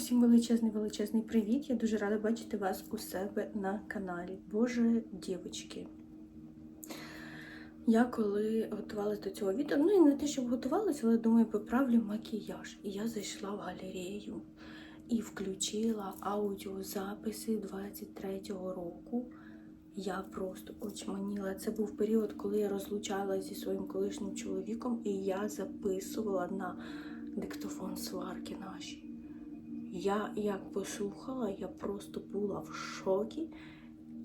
Усім величезний величезний привіт! Я дуже рада бачити вас у себе на каналі. Боже дівчатки. Я коли готувалася до цього відео, ну і не те, щоб готувалася, але думаю, поправлю макіяж. І я зайшла в галерею і включила аудіозаписи 23-го року. Я просто очманіла. Це був період, коли я розлучалася зі своїм колишнім чоловіком, і я записувала на диктофон сварки наші. Я як послухала, я просто була в шокі,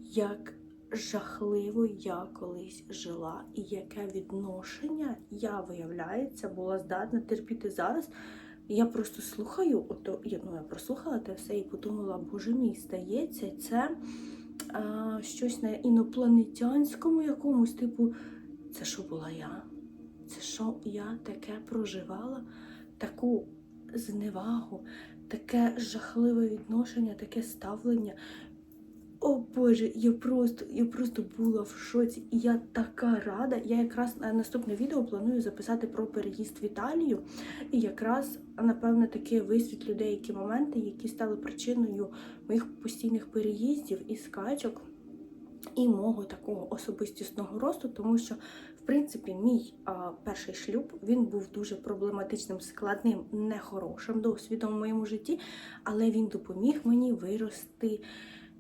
як жахливо я колись жила, і яке відношення я, виявляється, була здатна терпіти зараз. Я просто слухаю, ото я, ну, я прослухала те все і подумала, боже мій, здається, це а, щось на інопланетянському якомусь типу, це що була я? Це що я таке проживала? Таку зневагу, таке жахливе відношення, таке ставлення. О Боже, я просто, я просто була в шоці. І я така рада. Я якраз на наступне відео планую записати про переїзд в Італію. І якраз, напевно, таки висвітлю деякі моменти, які стали причиною моїх постійних переїздів і скачок. І мого такого особистісного росту, тому що, принципі, мій а, перший шлюб він був дуже проблематичним, складним, нехорошим досвідом в моєму житті, але він допоміг мені вирости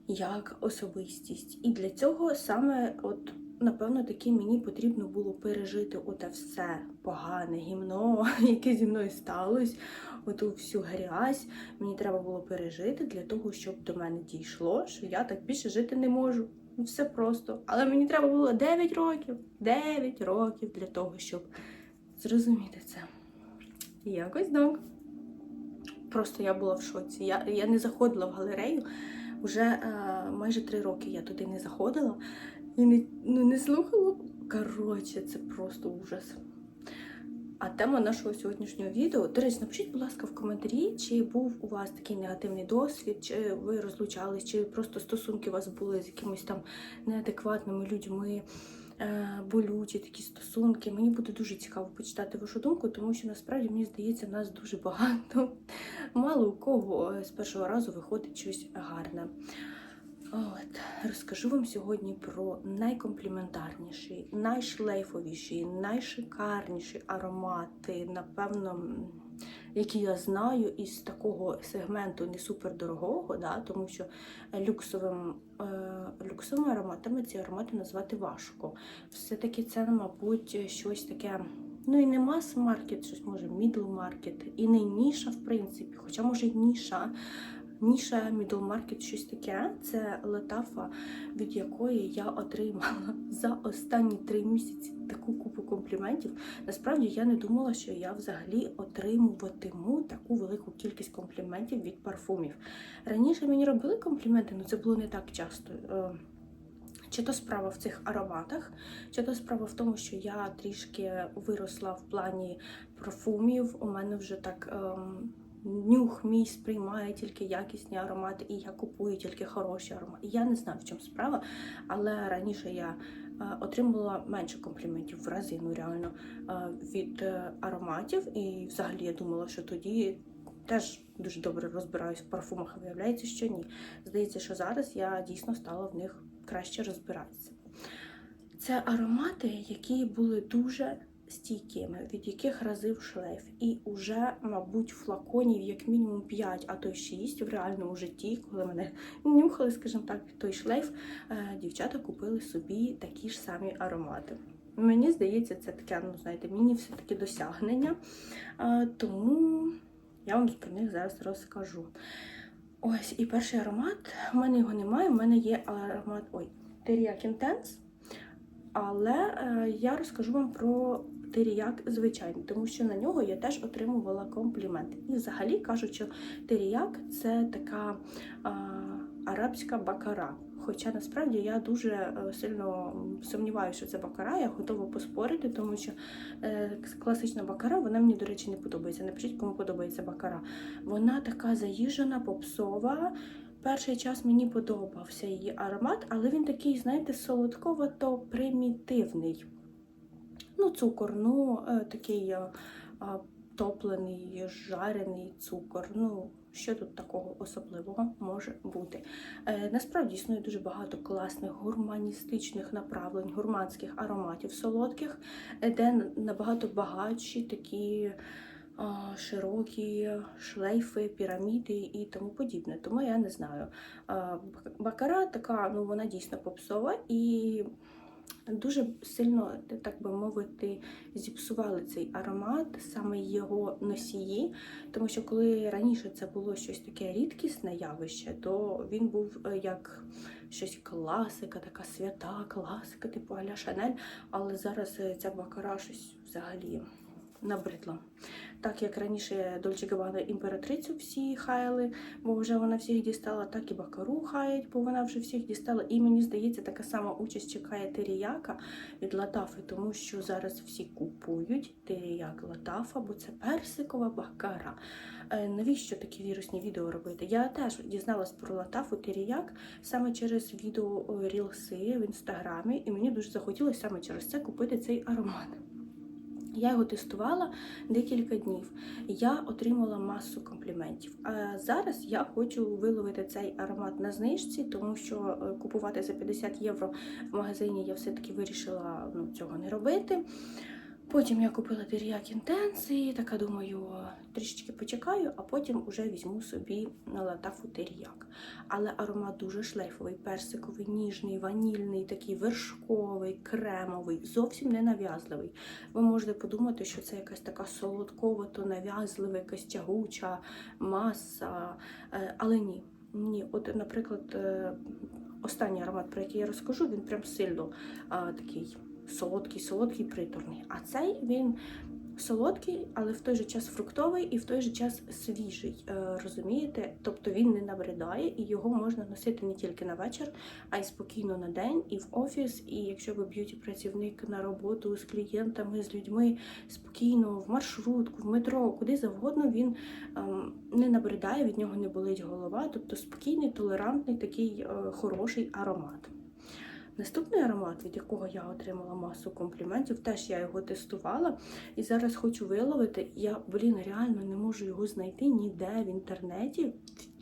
як особистість. І для цього саме, от, напевно, таки мені потрібно було пережити оте все погане гімно, яке зі мною сталося, оту всю грязь. Мені треба було пережити для того, щоб до мене дійшло, що я так більше жити не можу. Ну, Все просто. Але мені треба було 9 років. 9 років для того, щоб зрозуміти це. Якось так. Просто я була в шоці. Я, я не заходила в галерею. Вже е, майже 3 роки я туди не заходила і не, ну, не слухала. Коротше, це просто ужас. А тема нашого сьогоднішнього відео. До речі, напишіть, будь ласка, в коментарі, чи був у вас такий негативний досвід, чи ви розлучались, чи просто стосунки у вас були з якимись там неадекватними людьми, е, болючі такі стосунки. Мені буде дуже цікаво почитати вашу думку, тому що насправді мені здається, нас дуже багато. Мало у кого з першого разу виходить щось гарне. От, розкажу вам сьогодні про найкомпліментарніші, найшлейфовіші, найшикарніші аромати, напевно, які я знаю із такого сегменту не супердорогого, да, тому що люксовим, е, люксовими ароматами ці аромати назвати важко. Все-таки це, мабуть, щось таке. Ну і не мас-маркет, щось може мідл-маркет, і не ніша, в принципі, хоча може ніша. Ніша Middle Market щось таке. Це летафа, від якої я отримала за останні три місяці таку купу компліментів. Насправді я не думала, що я взагалі отримуватиму таку велику кількість компліментів від парфумів. Раніше мені робили компліменти, але це було не так часто. Е, Чи то справа в цих ароматах, чи то справа в тому, що я трішки виросла в плані парфумів. У мене вже так. ем, нюх мій сприймає тільки якісні аромати, і я купую тільки хороші аромати. Я не знаю, в чому справа, але раніше я е, отримувала менше компліментів в рази, ну реально е, від е, ароматів. І взагалі я думала, що тоді теж дуже добре розбираюсь в парфумах, а виявляється, що ні. Здається, що зараз я дійсно стала в них краще розбиратися. Це аромати, які були дуже стійкими, від яких разив шлейф. І уже, мабуть, флаконів як мінімум 5, а то й 6 в реальному житті, коли мене нюхали, скажімо так, той шлейф, е, дівчата купили собі такі ж самі аромати. Мені здається, це таке, ну знаєте, міні все-таки досягнення. Е, Тому я вам про них зараз розкажу. Ось, і перший аромат. У мене його немає, у мене є аромат ой, Teriyaki Intense. Але е, я розкажу вам про теріяк звичайний, тому що на нього я теж отримувала компліменти. І взагалі кажуть, що теріяк це така а, арабська бакара. Хоча насправді я дуже е, сильно сумніваюся, що це бакара, я готова поспорити, тому що е, класична бакара, вона мені, до речі, не подобається. Напишіть, кому подобається бакара. Вона така заїжджена, попсова. Перший час мені подобався її аромат, але він такий, знаєте, солодковато примітивний. Ну, цукор, ну, е, такий е, топлений, жарений цукор. Ну, що тут такого особливого може бути. Е, насправді існує дуже багато класних гурманістичних направлень, гурманських ароматів солодких, де набагато багатші такі широкі шлейфи, піраміди і тому подібне. Тому я не знаю. Бакара така, ну вона дійсно попсова і дуже сильно, так би мовити, зіпсували цей аромат, саме його носії. Тому що коли раніше це було щось таке рідкісне явище, то він був е, як щось класика, така свята класика, типу Аля Шанель. Але зараз е, ця бакара щось взагалі набридла. Так як раніше Дольче Габана імператрицю всі хаяли, бо вже вона всіх дістала, так і Бакару хаять, бо вона вже всіх дістала. І мені здається, така сама участь чекає Теріяка від Латафи, тому що зараз всі купують Теріяк Латафа, бо це персикова бакара. Е, Навіщо такі вірусні відео робити? Я теж дізналась про Латафу Теріяк саме через відео е, Рілси в інстаграмі, і мені дуже захотілося саме через це купити цей аромат. Я його тестувала декілька днів. Я отримала масу компліментів. А зараз я хочу виловити цей аромат на знижці, тому що е, купувати за 50 євро в магазині я все-таки вирішила ну, цього не робити. Потім я купила Теріак Інтенс така думаю, трішечки почекаю, а потім вже візьму собі на латафу Теріак. Але аромат дуже шлейфовий, персиковий, ніжний, ванільний, такий вершковий, кремовий, зовсім не нав'язливий. Ви можете подумати, що це якась така солодковато нав'язлива, якась тягуча маса. Е, Але ні. Ні, от, наприклад, е, останній аромат, про який я розкажу, він прям сильно такий солодкий, солодкий, приторний. А цей він солодкий, але в той же час фруктовий і в той же час свіжий. е, Розумієте? Тобто він не набридає і його можна носити не тільки на вечір, а й спокійно на день, і в офіс. І якщо ви б'юті працівник на роботу з клієнтами, з людьми спокійно, в маршрутку, в метро, куди завгодно, він ем, не набридає, від нього не болить голова. Тобто спокійний, толерантний, такий е, хороший аромат. Наступний аромат, від якого я отримала масу компліментів, теж я його тестувала і зараз хочу виловити. Я, блін, реально не можу його знайти ніде в інтернеті.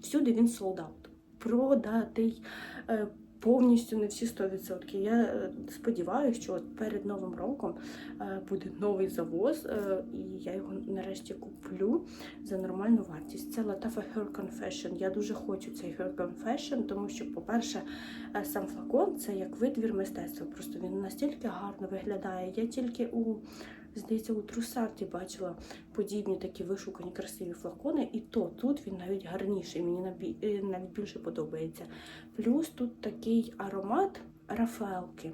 Всюди він солдат. Продатий е, повністю не всі 100%. Я е, сподіваюся, що от перед Новим роком е, буде новий завоз, е, і я його нарешті куплю за нормальну вартість. Це Latafa Hair Confession. Я дуже хочу цей Hair Confession, тому що, по-перше, сам флакон це як витвір мистецтва. Просто він настільки гарно виглядає. Я тільки у здається, у Трусарті бачила подібні такі вишукані красиві флакони, і то тут він навіть гарніший. Мені е, навіть більше подобається. Плюс тут такий аромат Рафаелки.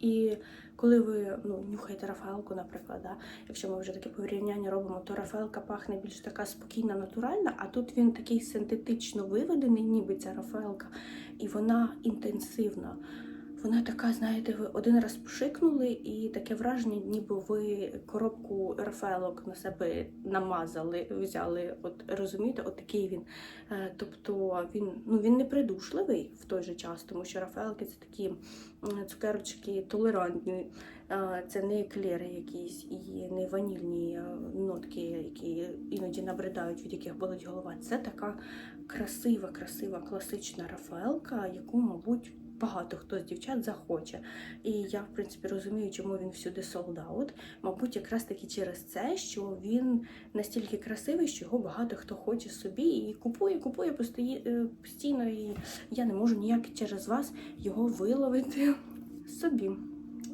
І коли ви ну, нюхаєте Рафаелку, наприклад, да, якщо ми вже таке порівняння робимо, то Рафаелка пахне більш така спокійна, натуральна, а тут він такий синтетично виведений, ніби ця Рафаелка, і вона інтенсивна. Вона така, знаєте, ви один раз пшикнули, і таке враження, ніби ви коробку Рафаелок на себе намазали, взяли. От розумієте, от такий він. Е, Тобто він ну він не придушливий в той же час, тому що Рафаелки це такі цукерочки толерантні. Е, Це не еклери якісь і не ванільні е, нотки, які іноді набридають, від яких болить голова. Це така красива, красива, класична Рафаелка, яку, мабуть, багато хто з дівчат захоче. І я, в принципі, розумію, чому він всюди sold. Мабуть, якраз таки через це, що він настільки красивий, що його багато хто хоче собі і купує, купує е, постійно. І я не можу ніяк через вас його виловити собі.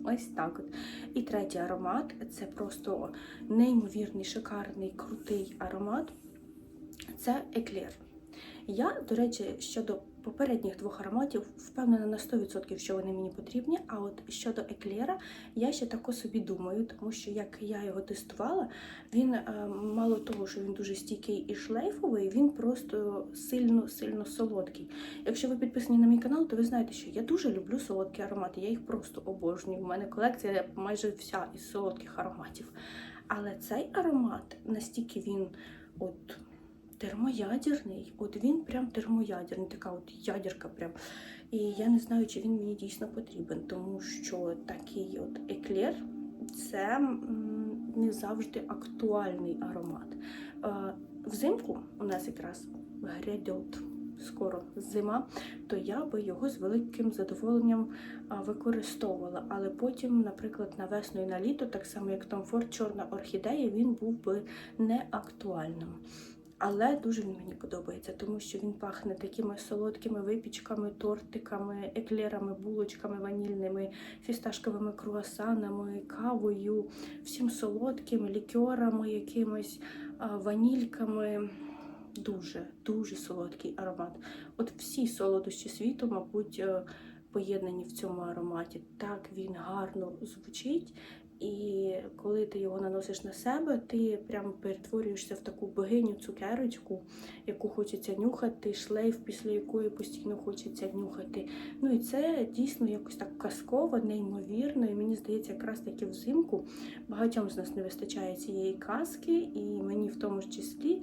Ось так от. І третій аромат це просто неймовірний, шикарний, крутий аромат. Це еклер. Я, до речі, щодо попередніх двох ароматів впевнена на 100%, що вони мені потрібні. А от щодо еклера, я ще тако собі думаю, тому що як я його тестувала, він е, мало того, що він дуже стійкий і шлейфовий, він просто сильно-сильно солодкий. Якщо ви підписані на мій канал, то ви знаєте, що я дуже люблю солодкі аромати. Я їх просто обожнюю. У мене колекція майже вся із солодких ароматів. Але цей аромат настільки він от термоядерний. От він прям термоядерний, така от ядерка прям. І я не знаю, чи він мені дійсно потрібен, тому що такий от еклер це не завжди актуальний аромат. Е, Взимку у нас якраз грядет скоро зима, то я би його з великим задоволенням використовувала. Але потім, наприклад, на весну і на літо, так само як Ford Чорна орхідея, він був би не актуальним. Але дуже він мені подобається, тому що він пахне такими солодкими випічками, тортиками, еклерами, булочками ванільними, фісташковими круасанами, кавою, всім солодким, лікерами, якимось ванільками. Дуже, дуже солодкий аромат. От всі солодощі світу, мабуть, е, поєднані в цьому ароматі. Так він гарно звучить. І коли ти його наносиш на себе, ти прямо перетворюєшся в таку богиню цукерочку, яку хочеться нюхати, шлейф, після якої постійно хочеться нюхати. Ну і це дійсно якось так казково, неймовірно. І мені здається, якраз таки взимку багатьом з нас не вистачає цієї казки, і мені в тому числі.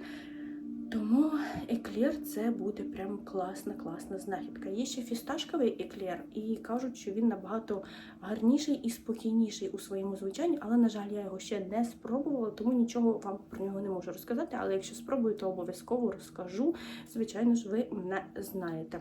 Тому еклер це буде прям класна, класна знахідка. Є ще фісташковий еклер, і кажуть, що він набагато гарніший і спокійніший у своєму звучанні, але, на жаль, я його ще не спробувала, тому нічого вам про нього не можу розказати. Але якщо спробую, то обов'язково розкажу. Звичайно ж, ви мене знаєте.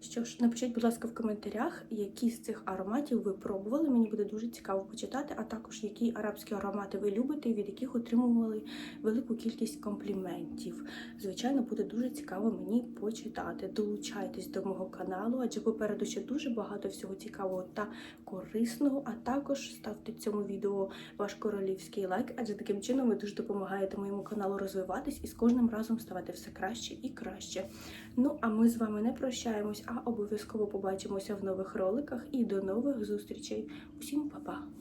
Що ж, напишіть, будь ласка, в коментарях, які з цих ароматів ви пробували. Мені буде дуже цікаво почитати, а також які арабські аромати ви любите від яких отримували велику кількість компліментів. Звичайно, буде дуже цікаво мені почитати. Долучайтесь до мого каналу, адже попереду ще дуже багато всього цікавого та корисного. А також ставте цьому відео ваш королівський лайк, адже таким чином ви дуже допомагаєте моєму каналу розвиватись і з кожним разом ставати все краще і краще. Ну а ми з вами не прощаємось, а обов'язково побачимося в нових роликах і до нових зустрічей. Усім па-па!